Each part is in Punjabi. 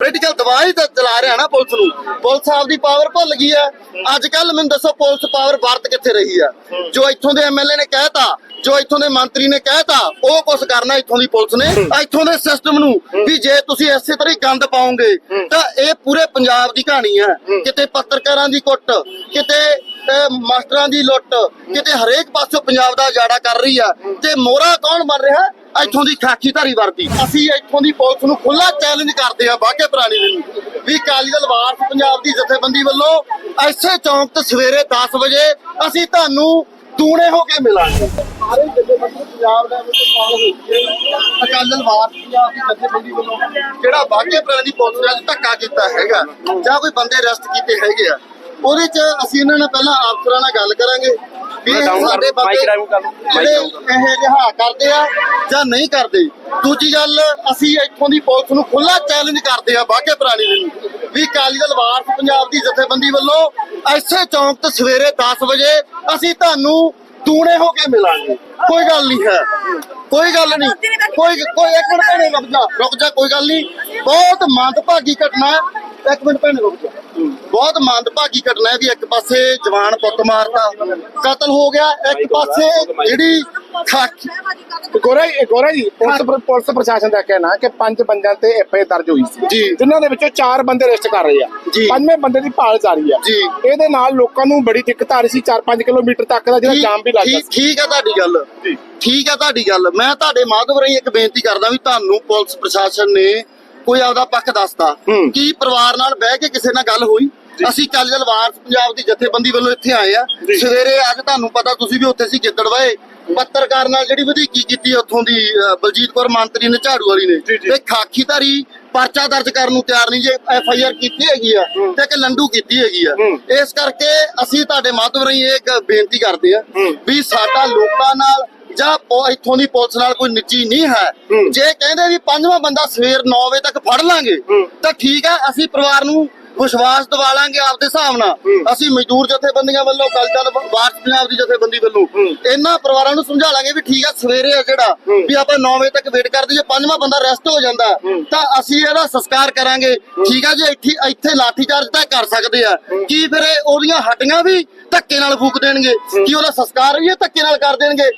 ਪੋਲੀਟੀਕਲ ਦਬਾਅ ਤਾਂ ਚਲਾ ਰਿਹਾ ਨਾ ਪੁਲਿਸ ਨੂੰ। ਪੁਲਿਸ ਆਪਦੀ ਪਾਵਰ ਭੁੱਲ ਗਈ ਹੈ। ਅੱਜ ਕੱਲ ਮੈਨੂੰ ਦੱਸੋ ਪੁਲਿਸ ਪਾਵਰ ਵਰਤ ਕਿੱਥੇ ਰਹੀ ਆ ਜੋ ਇੱਥੋਂ ਦੇ ਐਮਐਲਏ ਨੇ ਕਹਿਤਾ, ਜੋ ਇੱਥੋਂ ਦੇ ਮੰਤਰੀ ਨੇ ਕਹਿਤਾ, ਉਹ ਕੁਝ ਕਰਨਾ ਇੱਥੋਂ ਦੀ ਪੁਲਿਸ ਨੇ। ਇੱਥੋਂ ਦੇ ਸਿਸਟਮ ਨੂੰ ਵੀ ਜੇ ਤੁਸੀਂ ਇਸੇ ਤਰ੍ਹਾਂ ਹੀ ਗੰਦ ਪਾਓਗੇ ਤਾਂ ਇਹ ਪੂਰੇ ਪੰਜਾਬ ਦੀ ਕਹਾਣੀ ਹੈ। ਕਿਤੇ ਪੱਤਰਕਾਰਾਂ ਦੀ ਕੁੱਟ, ਕਿਤੇ ਮਾਸਟਰਾਂ ਦੀ ਲੁੱਟ। ਕਿਤੇ ਹਰੇਕ ਪਾਸੋਂ ਪੰਜਾਬ ਦਾ ਉਜਾੜਾ ਕਰ ਰਹੀ ਆ ਤੇ ਮੋਹਰਾ ਕੌਣ ਬਣ ਰਿਹਾ ਇੱਥੋਂ ਦੀ ਖਾਕੀ ਧਾਰੀ ਵਰਦੀ। ਅਸੀਂ ਇੱਥੋਂ ਦੀ ਪੁਲਿਸ ਨੂੰ ਖੁੱਲਾ ਚੈਲੰਜ ਕਰਦੇ ਆ ਬਾਗੇ ਪ੍ਰਾਣੀ ਨੂੰ ਵੀ ਅਕਾਲੀ ਦਲ ਵਾਰਸ ਪੰਜਾਬ ਦੀ ਜਥੇਬੰਦੀ ਵੱਲੋਂ ਐਸੇ ਚੌਂਕ ਤੇ ਸਵੇਰੇ 10 ਵਜੇ ਅਸੀਂ ਤੁਹਾਨੂੰ ਦੂਣੇ ਹੋ ਕੇ ਮਿਲਾਂਗੇ। ਸਾਰੇ ਜਥੇਬੰਦੀ ਪੰਜਾਬ ਦਾ ਵਿੱਚ ਕਾਲ ਹੋ ਅਕਾਲੀ ਦਲ ਵਾਰਸ ਪੰਜਾਬ ਦੀ ਜਥੇਬੰਦੀ ਵੱਲੋਂ ਜਿਹੜਾ ਬਾਗੇ ਪ੍ਰਾਣੀ ਦੀ ਪੁਲਿਸ ਨੇ ਧੱਕਾ ਕੀਤਾ ਹੈਗਾ, ਜਾਂ ਕੋਈ ਬੰਦੇ ਅਰੈਸਟ ਕੀਤੇ ਹੈਗੇ ਆ ਉਹਦੇ ਚ ਅਸੀਂ ਇਹਨਾਂ ਨਾਲ ਪਹਿਲਾਂ ਅਫਸਰਾਂ ਨਾਲ ਗੱਲ ਕਰਾਂਗੇ ਵੀ ਇਹ ਸਾਡੇ ਬੰਦੇ ਜਿਹੜੇ ਇਹ ਰਿਹਾ ਕਰਦੇ ਆ ਜਾਂ ਨਹੀਂ ਕਰਦੇ। ਦੂਜੀ ਗੱਲ ਅਸੀਂ ਇੱਥੋਂ ਦੀ ਪੁਲਿਸ ਨੂੰ ਖੁੱਲਾ ਚੈਲੰਜ ਕਰਦੇ ਆ ਬਾਗੇ ਪ੍ਰਾਣੀ ਨੂੰ ਵੀ ਅਕਾਲੀ ਦਲ ਵਾਰਸ ਪੰਜਾਬ ਦੀ ਜਥੇਬੰਦੀ ਵੱਲੋਂ ਐਸੇ ਚੌਂਕ ਤੇ ਸਵੇਰੇ 10 ਵਜੇ ਅਸੀਂ ਤੁਹਾਨੂੰ ਦੂਣੇ ਹੋ ਕੇ ਮਿਲਾਂਗੇ। ਕੋਈ ਗੱਲ ਨਹੀਂ ਹੈ। ਕੋਈ ਗੱਲ ਨਹੀਂ। ਕੋਈ ਕੋਈ ਇੱਕ ਮਿੰਟ ਭੈਣੇ ਰੁਕ ਜਾ ਰੁਕ ਜਾ ਕੋਈ ਗੱਲ ਨਹੀਂ। ਬਹੁਤ ਮੰਦਭਾਗੀ ਘਟਨਾ। ਇੱਕ ਮਿੰਟ ਭੈਣੇ ਰੁਕ ਜਾ। ਬਹੁਤ ਮੰਦਭਾਗੀ ਘਟਨਾ ਹੈ ਵੀ ਇੱਕ ਪਾਸੇ ਜਵਾਨ ਪੁੱਤ ਮਾਰਤਾ ਕਤਲ ਹੋ ਗਿਆ। ਇੱਕ ਪਾਸੇ ਜਿਹੜੀ ਖਾਕੀ ਗੋਰਾ ਜੀ ਗੋਰਾ ਜੀ ਪੁਲਿਸ ਪ੍ਰ- ਪੁਲਿਸ ਪ੍ਰਸ਼ਾਸਨ ਦਾ ਕਹਿਣਾ ਕਿ ਪੰਜ ਬੰਦਿਆਂ ਤੇ ਐਫਆਈ ਦਰਜ ਹੋਈ ਸੀ। ਜੀ। ਜਿਨ੍ਹਾਂ ਦੇ ਵਿੱਚੋਂ ਚਾਰ ਬੰਦੇ ਅਰੈਸਟ ਕਰ ਰਹੇ ਆ। ਜੀ। ਪੰਜਵੇਂ ਬੰਦੇ ਦੀ ਭਾਲ ਜਾਰੀ ਆ। ਜੀ। ਇਹਦੇ ਨਾਲ ਲੋਕਾਂ ਨੂੰ ਬੜੀ ਦਿੱਕਤ ਆ ਰਹੀ ਸੀ। 4-5 ਕਿਲੋਮੀਟਰ ਤੱਕ ਦਾ ਜਿਹੜਾ ਜਾਮ ਵੀ ਲੱਗ ਗਿਆ ਠੀਕ ਹੈ ਤੁਹਾਡੀ ਗੱਲ। ਜੀ। ਠੀਕ ਹੈ ਤੁਹਾਡੀ ਗੱਲ। ਮੈਂ ਤੁਹਾਡੇ ਮਾਧਵ ਰਾਹੀਂ ਇੱਕ ਬੇਨਤੀ ਕਰਦਾ ਵੀ ਤੁਹਾਨੂੰ ਪੁਲਿਸ ਪ੍ਰਸ਼ਾਸਨ ਨੇ ਕੋਈ ਆਪਦਾ ਪੱਖ ਦੱਸਦਾ। ਕੀ ਪਰਿਵਾਰ ਨਾਲ ਬਹਿ ਕੇ ਕਿਸੇ ਨਾਲ ਗੱਲ ਹੋਈ ਅਸੀਂ ਅਕਾਲੀ ਦਲ ਵਾਰਸ ਪੰਜਾਬ ਦੀ ਜਥੇਬੰਦੀ ਵੱਲੋਂ ਇੱਥੇ ਆਏ ਆ। ਸਵੇਰੇ ਅੱਜ ਤੁਹਾਨੂੰ ਪਤਾ ਤੁਸੀਂ ਵੀ ਉੱਥੇ ਸੀ ਗਿੱਦੜਵਾਏ ਪੱਤਰਕਾਰ ਨਾਲ ਜਿਹੜੀ ਵਧੀਕੀ ਕੀਤੀ ਉੱਥੋਂ ਦੀ ਬਲਜੀਤ ਕੌਰ ਮੰਤਰੀ ਨੇ ਝਾੜੂ ਵਾਲੀ ਨੇ। ਤੇ ਖਾਕੀਧਾਰੀ ਪਰਚਾ ਦਰਜ ਕਰਨ ਨੂੰ ਤਿਆਰ ਨਹੀਂ ਜੇ ਐਫ ਆਈ ਆਰ ਕੀਤੀ ਹੈਗੀ ਆ ਤੇ ਇੱਕ ਲੰਡੂ ਕੀਤੀ ਹੈਗੀ ਆ। ਇਸ ਕਰਕੇ ਅਸੀਂ ਤੁਹਾਡੇ ਮਾਧਵ ਰਾਹੀਂ ਇਹ ਇੱਕ ਬੇਨਤੀ ਕਰਦੇ ਆ। ਵੀ ਸਾਡਾ ਲੋਕਾਂ ਨਾਲ ਜਾਂ ਇੱਥੋਂ ਦੀ ਪੁਲਿਸ ਨਾਲ ਕੋਈ ਨਿੱਜੀ ਨਹੀਂ ਹੈ। ਜੇ ਕਹਿੰਦੇ ਵੀ ਪੰਜਵਾਂ ਬੰਦਾ ਸਵੇਰ 9 ਵਜੇ ਤੱਕ ਫੜ ਲਾਂਗੇ। ਤਾਂ ਠੀਕ ਹੈ ਅਸੀਂ ਪਰਿਵਾਰ ਨੂੰ ਵਿਸ਼ਵਾਸ ਦਿਵਾ ਲਾਂਗੇ ਆਪਦੇ ਹਿਸਾਬ ਨਾਲ। ਅਸੀਂ ਮਜ਼ਦੂਰ ਜਥੇਬੰਦੀਆਂ ਵੱਲੋਂ ਅਕਾਲੀ ਦਲ ਵਾਰਸ ਪੰਜਾਬ ਦੀ ਜਥੇਬੰਦੀ ਵੱਲੋਂ। ਇਹਨਾਂ ਪਰਿਵਾਰਾਂ ਨੂੰ ਸਮਝਾ ਲਾਂਗੇ ਵੀ ਠੀਕ ਹੈ ਸਵੇਰੇ ਆ ਜਿਹੜਾ। ਵੀ ਆਪਾਂ 9 ਵਜੇ ਤੱਕ ਵੇਟ ਕਰਦੇ ਜੇ ਪੰਜਵਾਂ ਬੰਦਾ ਰੈਸਟ ਹੋ ਜਾਂਦਾ। ਤਾਂ ਅਸੀਂ ਇਹਦਾ ਸੰਸਕਾਰ ਕਰਾਂਗੇ ਠੀਕ ਹੈ ਜੇ ਇੱਥੇ ਇੱਥੇ ਲਾਠੀ ਚਾਰਜ ਤਾਂ ਕਰ ਸਕਦੇ ਆ ਕੀ ਫਿਰ ਉਹਦੀਆਂ ਹੱਡੀਆਂ ਵੀ ਧੱਕੇ ਨਾਲ ਫੂਕ ਦੇਣਗੇ ਕੀ ਉਹਦਾ ਸੰਸਕਾਰ ਵੀ ਇਹ ਧੱਕੇ ਨਾਲ ਕਰ ਦੇਣਗੇ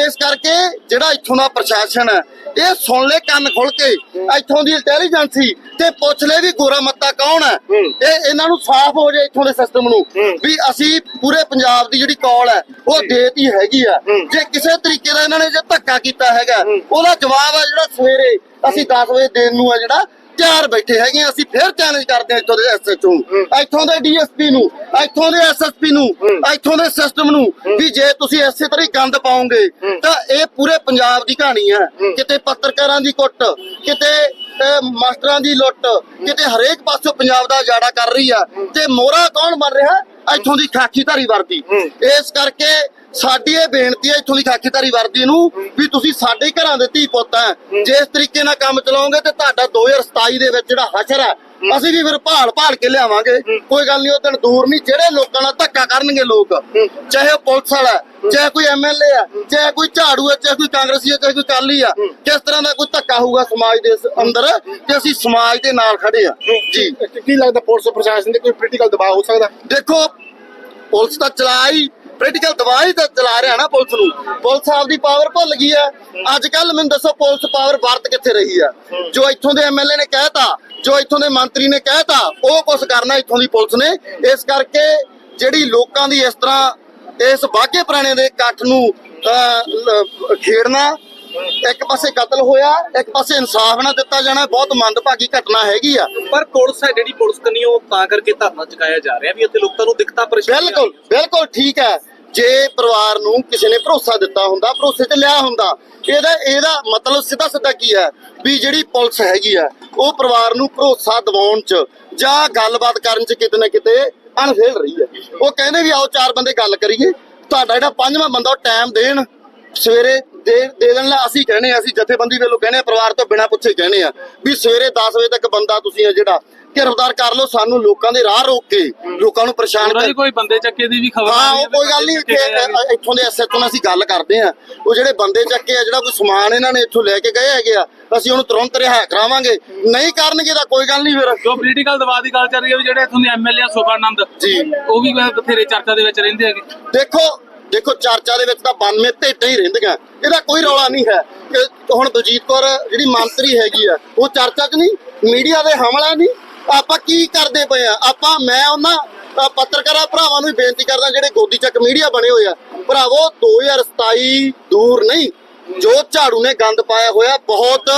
ਇਸ ਕਰਕੇ ਜਿਹੜਾ ਇੱਥੋਂ ਦਾ ਪ੍ਰਸ਼ਾਸਨ ਹੈ ਇਹ ਸੁਣ ਲੈ ਕੰਨ ਖੁੱਲ ਕੇ ਇੱਥੋਂ ਦੀ ਇੰਟੈਲੀਜੈਂਸੀ ਤੇ ਪੁੱਛ ਲੈ ਵੀ ਗੋਰਾ ਮੱਤਾ ਕੌਣ ਹੈ। ਇਹ ਇਹਨਾਂ ਨੂੰ ਸਾਫ਼ ਹੋ ਜਾਏ ਇੱਥੋਂ ਦੇ ਸਿਸਟਮ ਨੂੰ। ਵੀ ਅਸੀਂ ਪੂਰੇ ਪੰਜਾਬ ਦੀ ਜਿਹੜੀ ਕਾਲ ਹੈ ਉਹ ਦੇਤੀ ਹੈਗੀ ਆ। ਜੇ ਕਿਸੇ ਤਰੀਕੇ ਦਾ ਇਹਨਾਂ ਨੇ ਜੇ ਧੱਕਾ ਕੀਤਾ ਹੈਗਾ। ਉਹਦਾ ਜਵਾਬ ਆ ਜਿਹੜਾ ਸਵੇਰੇ ਅਸੀਂ 10 ਵਜੇ ਦੇਣ ਨੂੰ ਆ ਜਿਹੜਾ ਤਿਆਰ ਬੈਠੇ ਹੈਗੇ ਆ। ਅਸੀਂ ਫਿਰ ਚੈਲੰਜ ਕਰਦੇ ਹਾਂ ਇੱਥੋਂ ਦੇ ਐਸਐਚਓ ਨੂੰ। ਇੱਥੋਂ ਦੇ ਡੀਐਸਪੀ ਨੂੰ ਇੱਥੋਂ ਦੇ ਐਸਐਸਪੀ ਨੂੰ ਇੱਥੋਂ ਦੇ ਸਿਸਟਮ ਨੂੰ ਵੀ ਜੇ ਤੁਸੀਂ ਇਸੇ ਤਰ੍ਹਾਂ ਹੀ ਗੰਦ ਪਾਓਗੇ ਤਾਂ ਇਹ ਪੂਰੇ ਪੰਜਾਬ ਦੀ ਕਹਾਣੀ ਹੈ। ਕਿਤੇ ਪੱਤਰਕਾਰਾਂ ਦੀ ਕੁੱਟ ਕਿਤੇ ਮਾਸਟਰਾਂ ਦੀ ਲੁੱਟ ਕਿਤੇ ਹਰੇਕ ਪਾਸੋਂ ਪੰਜਾਬ ਦਾ ਉਜਾੜਾ ਕਰ ਰਹੀ ਆ ਤੇ ਮੋਹਰਾ ਕੌਣ ਬਣ ਰਿਹਾ? ਇੱਥੋਂ ਦੀ ਖਾਕੀ ਧਾਰੀ ਵਰਦੀ ਇਸ ਕਰਕੇ ਸਾਡੀ ਇਹ ਬੇਨਤੀ ਹੈ ਇੱਥੋਂ ਦੀ ਖਾਕੀਦਾਰੀ ਵਰਦੀ ਨੂੰ ਵੀ ਤੁਸੀਂ ਸਾਡੇ ਹੀ ਘਰਾਂ ਦੇ ਧੀ ਪੁੱਤ ਹੈ। ਜੇ ਇਸ ਤਰੀਕੇ ਨਾਲ ਕੰਮ ਚਲਾਓਗੇ ਤੇ ਤੁਹਾਡਾ 2027 ਦੇ ਵਿੱਚ ਜਿਹੜਾ ਹਸ਼ਰ ਹੈ ਅਸੀਂ ਵੀ ਫਿਰ ਭਾਲ ਭਾਲ ਕੇ ਲਿਆਵਾਂਗੇ। ਕੋਈ ਗੱਲ ਨਹੀਂ ਉਹ ਦਿਨ ਦੂਰ ਨਹੀਂ ਜਿਹੜੇ ਲੋਕਾਂ ਨਾਲ ਧੱਕਾ ਕਰਨਗੇ ਲੋਕ ਚਾਹੇ ਉਹ ਪੁਲਿਸ ਵਾਲਾ ਹੈ, ਚਾਹੇ ਕੋਈ ਐਮਐਲਏ ਆ ਚਾਹੇ ਕੋਈ ਝਾੜੂ ਹੈ ਚਾਹੇ ਕੋਈ ਕਾਂਗਰਸੀ ਹੈ ਚਾਹੇ ਕੋਈ ਕਾਲੀ ਆ ਕਿਸ ਤਰ੍ਹਾਂ ਦਾ ਕੋਈ ਧੱਕਾ ਹੋਊਗਾ ਸਮਾਜ ਦੇ ਅੰਦਰ ਤੇ ਅਸੀਂ ਸਮਾਜ ਦੇ ਨਾਲ ਖੜੇ ਆ ਜੀ। ਕੀ ਲੱਗਦਾ ਪੁਲਿਸ ਪ੍ਰਸ਼ਾਸਨ ਤੇ ਕੋਈ ਪੋਲੀਟੀਕਲ ਦਬਾਅ ਹੋ ਸਕਦਾ? ਦੇਖੋ ਪੁਲਿਸ ਤਾਂ ਚਲਾਈ ਪੋਲੀਟੀਕਲ ਦਬਾਅ ਤਾਂ ਚਲਾ ਰਿਹਾ ਨਾ ਪੁਲਿਸ ਨੂੰ। ਪੁਲਿਸ ਆਪਦੀ ਪਾਵਰ ਭੁੱਲ ਗਈ ਹੈ। ਅੱਜ ਕੱਲ ਮੈਨੂੰ ਦੱਸੋ ਪੁਲਿਸ ਪਾਵਰ ਵਰਤ ਕਿੱਥੇ ਰਹੀ ਆ ਜੋ ਇੱਥੋਂ ਦੇ ਐਮਐਲਏ ਨੇ ਕਹਿਤਾ ਜੋ ਇੱਥੋਂ ਦੇ ਮੰਤਰੀ ਨੇ ਕਹਿਤਾ ਉਹ ਕੁਝ ਕਰਨਾ ਇੱਥੋਂ ਦੀ ਪੁਲਿਸ ਨੇ। ਇਸ ਕਰਕੇ ਜਿਹੜੀ ਲੋਕਾਂ ਦੀ ਇਸ ਤਰ੍ਹਾਂ ਇਸ ਬਾਘੇ ਪੁਰਾਣੇ ਦੇ ਇਕੱਠ ਨੂੰ ਅਹ, ਲ- ਖੇੜਨਾ ਇੱਕ ਪਾਸੇ ਕਤਲ ਹੋਇਆ ਇੱਕ ਪਾਸੇ ਇਨਸਾਫ ਨਾ ਦਿੱਤਾ ਜਾਣਾ ਬਹੁਤ ਮੰਦਭਾਗੀ ਘਟਨਾ ਹੈਗੀ ਆ। ਪਰ ਪੁਲਿਸ ਹੈ ਜਿਹੜੀ ਪੁਲਿਸ ਕਰਨੀ ਉਹ ਤਾਂ ਕਰਕੇ ਧਰਨਾ ਚੁਕਾਇਆ ਜਾ ਰਿਹਾ ਵੀ ਇੱਥੇ ਲੋਕਾਂ ਨੂੰ ਦਿੱਕਤਾਂ ਪਰੇਸ਼ਾਨੀਆਂ। ਬਿਲਕੁਲ ਬਿਲਕੁਲ ਠੀਕ ਹੈ। ਜੇ ਪਰਿਵਾਰ ਨੂੰ ਕਿਸੇ ਨੇ ਭਰੋਸਾ ਦਿੱਤਾ ਹੁੰਦਾ ਭਰੋਸੇ ਤੇ ਲਿਆ ਹੁੰਦਾ ਇਹਦਾ ਇਹਦਾ ਮਤਲਬ ਸਿੱਧਾ ਸਿੱਧਾ ਕੀ ਹੈ? ਵੀ ਜਿਹੜੀ ਪੁਲਿਸ ਹੈਗੀ ਆ ਉਹ ਪਰਿਵਾਰ ਨੂੰ ਭਰੋਸਾ ਦਿਵਾਉਣ ਚ ਜਾਂ ਗੱਲਬਾਤ ਕਰਨ ਚ ਕਿਤੇ ਨਾ ਕਿਤੇ ਅਣਫੇਲ ਰਹੀ ਹੈ। ਉਹ ਕਹਿੰਦੇ ਵੀ ਆਓ ਚਾਰ ਬੰਦੇ ਗੱਲ ਕਰੀਏ ਤੁਹਾਡਾ ਜਿਹੜਾ ਪੰਜਵਾਂ ਬੰਦਾ ਉਹ ਟਾਈਮ ਦੇਣ। ਸਵੇਰੇ ਦੇ ਦੇ ਦੇਣ ਲਈ ਅਸੀਂ ਕਹਿੰਦੇ ਆ ਅਸੀਂ ਜਥੇਬੰਦੀ ਵੱਲੋਂ ਕਹਿੰਦੇ ਆ ਪਰਿਵਾਰ ਤੋਂ ਬਿਨਾਂ ਪੁੱਛੇ ਕਹਿੰਦੇ ਆ ਵੀ ਸਵੇਰੇ 10 ਵਜੇ ਤੱਕ ਬੰਦਾ ਤੁਸੀਂ ਆ ਜਿਹੜਾ ਗ੍ਰਿਫਤਾਰ ਕਰ ਲਓ ਸਾਨੂੰ ਲੋਕਾਂ ਦੇ ਰਾਹ ਰੋਕ ਕੇ ਲੋਕਾਂ ਨੂੰ ਪਰੇਸ਼ਾਨ ਕਰ ਕੋਈ ਬੰਦੇ ਚੱਕੇ ਦੀ ਵੀ ਖਬਰ ਹਾਂ ਉਹ ਕੋਈ ਗੱਲ ਨਹੀਂ ਇੱਥੇ ਦੇ ਐਸਐਚਓ ਨਾਲ ਅਸੀਂ ਗੱਲ ਕਰਦੇ ਆ ਉਹ ਜਿਹੜੇ ਬੰਦੇ ਚੱਕੇ ਆ ਜਿਹੜਾ ਕੋਈ ਸਮਾਨ ਇਹਨਾਂ ਨੇ ਇੱਥੋਂ ਲੈ ਕੇ ਗਏ ਹੈਗੇ ਆ ਅਸੀਂ ਉਹਨੂੰ ਤੁਰੰਤ ਰਿਹਾ ਕਰਾਵਾਂਗੇ। ਨਹੀਂ ਕਰਨਗੇ ਤਾਂ ਕੋਈ ਗੱਲ ਨਹੀਂ ਫਿਰ। ਜੋ ਪੋਲੀਟੀਕਲ ਦਬਾਅ ਦੀ ਗੱਲ ਚੱਲ ਰਹੀ ਹੈ ਵੀ ਜਿਹੜੇ ਇੱਥੋਂ ਦੇ ਐਮਐਲਏ ਸੁਖਾਨੰਦ ਜੀ। ਉਹ ਵੀ ਬਥੇਰੇ ਚਰਚਾ ਦੇ ਵਿੱਚ ਰਹਿੰਦੇ ਹੈਗੇ। ਦੇਖੋ ਦੇਖੋ ਚਰਚਾ ਦੇ ਵਿੱਚ ਤਾਂ 92 ਭੇਟਾਂ ਹੀ ਰਹਿੰਦੀਆਂ। ਇਹਦਾ ਕੋਈ ਰੌਲਾ ਨਹੀਂ ਹੈ ਕਿ ਹੁਣ ਬਲਜੀਤ ਕੌਰ ਜਿਹੜੀ ਮੰਤਰੀ ਹੈਗੀ ਆ, ਉਹ ਚਰਚਾ 'ਚ ਨਹੀਂ, ਮੀਡੀਆ ਦੇ ਹਮਲਾ ਨਹੀਂ। ਆਪਾਂ ਕੀ ਕਰਦੇ ਪਏ ਆ? ਆਪਾਂ, ਮੈਂ ਉਹਨਾਂ ਪੱਤਰਕਾਰਾਂ ਭਰਾਵਾਂ ਨੂੰ ਬੇਨਤੀ ਕਰਦਾ ਜਿਹੜੇ ਗੋਦੀ ਚੱਕ ਮੀਡੀਆ ਬਣੇ ਹੋਏ ਆ। ਭਰਾਵੋ 2027 ਦੂਰ ਨਹੀਂ, ਜੋ ਝਾੜੂ ਨੇ ਗੰਦ ਪਾਇਆ ਹੋਇਆ, ਬਹੁਤ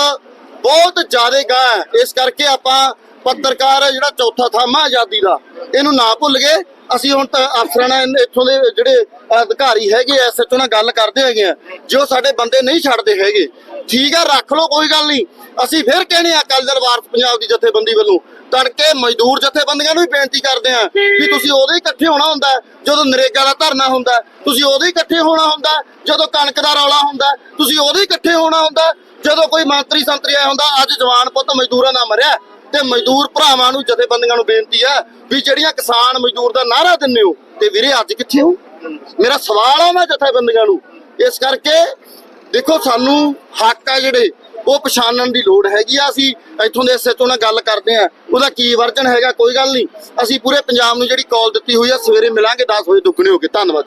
ਬਹੁਤ ਜ਼ਿਆਦਾ ਗਾਂ ਹੈ। ਇਸ ਕਰਕੇ ਆਪਾਂ ਪੱਤਰਕਾਰ ਜਿਹੜਾ ਚੌਥਾ ਥਾਮਾ ਆਜ਼ਾਦੀ ਦਾ। ਇਹਨੂੰ ਨਾ ਭੁੱਲ ਗਏ। ਅਸੀਂ ਹੁਣ ਤਾਂ ਅਫਸਰਾਂ ਨਾਲ ਇੱਥੋਂ ਦੇ ਜਿਹੜੇ ਅਧਿਕਾਰੀ ਹੈਗੇ ਐਸਐਚਓ ਨਾਲ ਗੱਲ ਕਰਦੇ ਹੈਗੇ ਆ, ਜੋ ਸਾਡੇ ਬੰਦੇ ਨਹੀਂ ਛੱਡਦੇ ਹੈਗੇ। ਠੀਕ ਆ, ਰੱਖ ਲਓ, ਕੋਈ ਗੱਲ ਨਹੀਂ। ਅਸੀਂ ਫਿਰ ਕਹਿੰਦੇ ਆ, ਅਕਾਲੀ ਦਲ ਪੰਜਾਬ ਦੀ ਜਥੇਬੰਦੀ ਵੱਲੋਂ। ਤੜਕੇ ਮਜ਼ਦੂਰ ਜਥੇਬੰਦੀਆਂ ਨੂੰ ਵੀ ਬੇਨਤੀ ਕਰਦੇ ਆ ਵੀ ਤੁਸੀਂ ਉਦੋਂ ਹੀ ਇਕੱਠੇ ਹੋਣਾ ਹੁੰਦਾ ਜਦੋਂ ਨਰੇਗਾ ਦਾ ਧਰਨਾ ਹੁੰਦਾ ਤੁਸੀਂ ਉਦੋਂ ਹੀ ਇਕੱਠੇ ਹੋਣਾ ਹੁੰਦਾ ਜਦੋਂ ਕਣਕ ਦਾ ਰੌਲਾ ਹੁੰਦਾ ਤੁਸੀਂ ਉਦੋਂ ਹੀ ਇਕੱਠੇ ਹੋਣਾ ਹੁੰਦਾ ਜਦੋਂ ਕੋਈ ਮੰਤਰੀ ਸੰਤਰੀ ਆਇਆ ਹੁੰਦਾ, ਅੱਜ ਜਵਾਨ ਪੁੱਤ ਮਜ਼ਦੂਰਾਂ ਦਾ ਮਰਿਆ ਤੇ ਮਜ਼ਦੂਰ ਭਰਾਵਾਂ ਨੂੰ ਜਥੇਬੰਦੀਆਂ ਨੂੰ ਬੇਨਤੀ ਹੈ ਵੀ ਜਿਹੜੀਆਂ ਕਿਸਾਨ ਮਜ਼ਦੂਰ ਦਾ ਨਾਰਾ ਦਿੰਦੇ ਹੋ, ਤੇ ਵੀਰੇ ਅੱਜ ਕਿੱਥੇ ਹੋ? ਮੇਰਾ ਸਵਾਲ ਆ ਉਹਨਾਂ ਜਥੇਬੰਦੀਆਂ ਨੂੰ। ਇਸ ਕਰਕੇ ਦੇਖੋ ਸਾਨੂੰ ਹੱਕ ਆ ਜਿਹੜੇ, ਉਹ ਪਛਾਣਨ ਦੀ ਲੋੜ ਹੈਗੀ ਆ ਅਸੀਂ। ਇੱਥੋਂ ਦੇ ਐਸਐਚਓ ਨਾਲ ਗੱਲ ਕਰਦੇ ਆ, ਉਹਦਾ ਕੀ ਵਰਜਨ ਹੈਗਾ, ਕੋਈ ਗੱਲ ਨਹੀਂ। ਅਸੀਂ ਪੂਰੇ ਪੰਜਾਬ ਨੂੰ ਜਿਹੜੀ ਕਾਲ ਦਿੱਤੀ ਹੋਈ ਆ, ਸਵੇਰੇ ਮਿਲਾਂਗੇ 10 ਵਜੇ ਦੁੱਗਣੇ ਹੋ ਕੇ ਧੰਨਵਾਦ